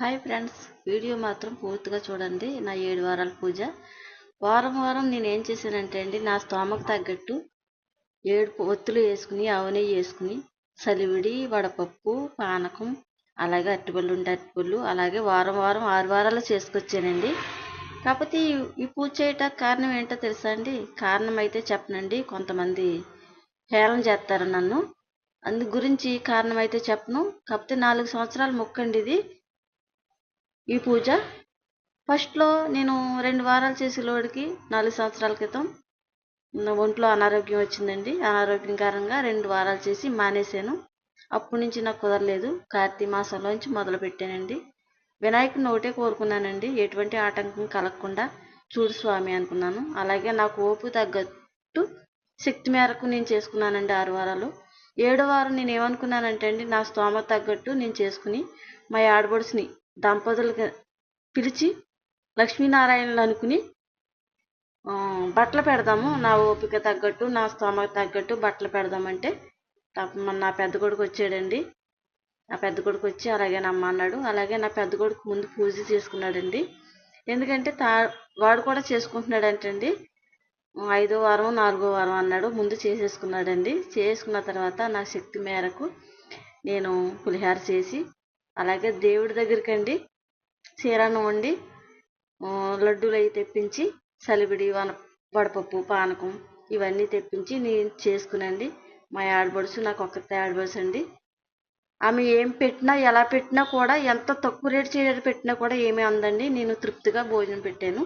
Hi friends video మాత్రం పూర్తిగా చూడండి. నా ఏడు వారాల పూజ. వారం వారం నేను ఏం చేశానంటే అండి నా స్తోమకు తగ్గట్టు ఏడు ఒత్తులు వేసుకుని ఆవు వేసుకుని సలివిడి వడపప్పు పానకం అలాగే అరటిపళ్ళు ఉంటే అరటిపళ్ళు అలాగే వారం వారం ఆరు వారాలు చేసుకొచ్చానండి. కాకపోతే ఈ పూజ చేయటానికి కారణం ఏంటో తెలుసా అండి? కారణం అయితే చెప్పనండి కొంతమంది హేళన చేస్తారు నన్ను. అందు గురించి కారణం అయితే చెప్పను. కాకపోతే నాలుగు సంవత్సరాలు మొక్కండి ఇది. ఈ పూజ. ఫస్ట్లో నేను రెండు వారాలు చేసే లోడికి నాలుగు సంవత్సరాల క్రితం నా ఒంట్లో అనారోగ్యం వచ్చిందండి. అనారోగ్యం కారణంగా రెండు వారాలు చేసి మానేశాను. అప్పటి నుంచి నాకు కుదరలేదు. కార్తీక మాసంలోంచి నుంచి మొదలుపెట్టానండి వినాయకుడిని ఒకటే కోరుకున్నానండి. ఎటువంటి ఆటంకం కలగకుండా చూడు స్వామి అనుకున్నాను. అలాగే నాకు ఓపు తగ్గట్టు శక్తి మేరకు నేను చేసుకున్నానండి ఆరు వారాలు. ఏడో వారం నేను ఏమనుకున్నానంటే అండి నా స్తోమ తగ్గట్టు నేను చేసుకుని మా ఆడబడుసుని దంపతులకి పిలిచి లక్ష్మీనారాయణలు అనుకుని బట్టలు పెడదాము నా ఓపిక తగ్గట్టు నా స్తోమత తగ్గట్టు బట్టలు పెడదామంటే నా పెద్ద కొడుకు వచ్చాడండి. నా పెద్ద కొడుకు వచ్చి అలాగే నమ్మ అన్నాడు. అలాగే నా పెద్ద కొడుకు ముందు పూజ చేసుకున్నాడండి. ఎందుకంటే తా వాడు కూడా చేసుకుంటున్నాడంటండి. ఐదో వారం నాలుగో వారం అన్నాడు. ముందు చేసేసుకున్నాడండి. చేసుకున్న తర్వాత నా శక్తి మేరకు నేను పులిహార చేసి అలాగే దేవుడి దగ్గరికి అండి చీరాన్ని వండి లడ్డూలు అవి తెప్పించి సలిబిడి వన వడపప్పు పానకం ఇవన్నీ తెప్పించి నేను చేసుకునండి. మా ఆడబడుచు నాకు ఒక్కతే ఆడబడుచు అండి ఆమె ఏం పెట్టినా ఎలా పెట్టినా కూడా ఎంత తక్కువ రేటు చేయడం పెట్టినా కూడా ఏమీ అందండి. నేను తృప్తిగా భోజనం పెట్టాను.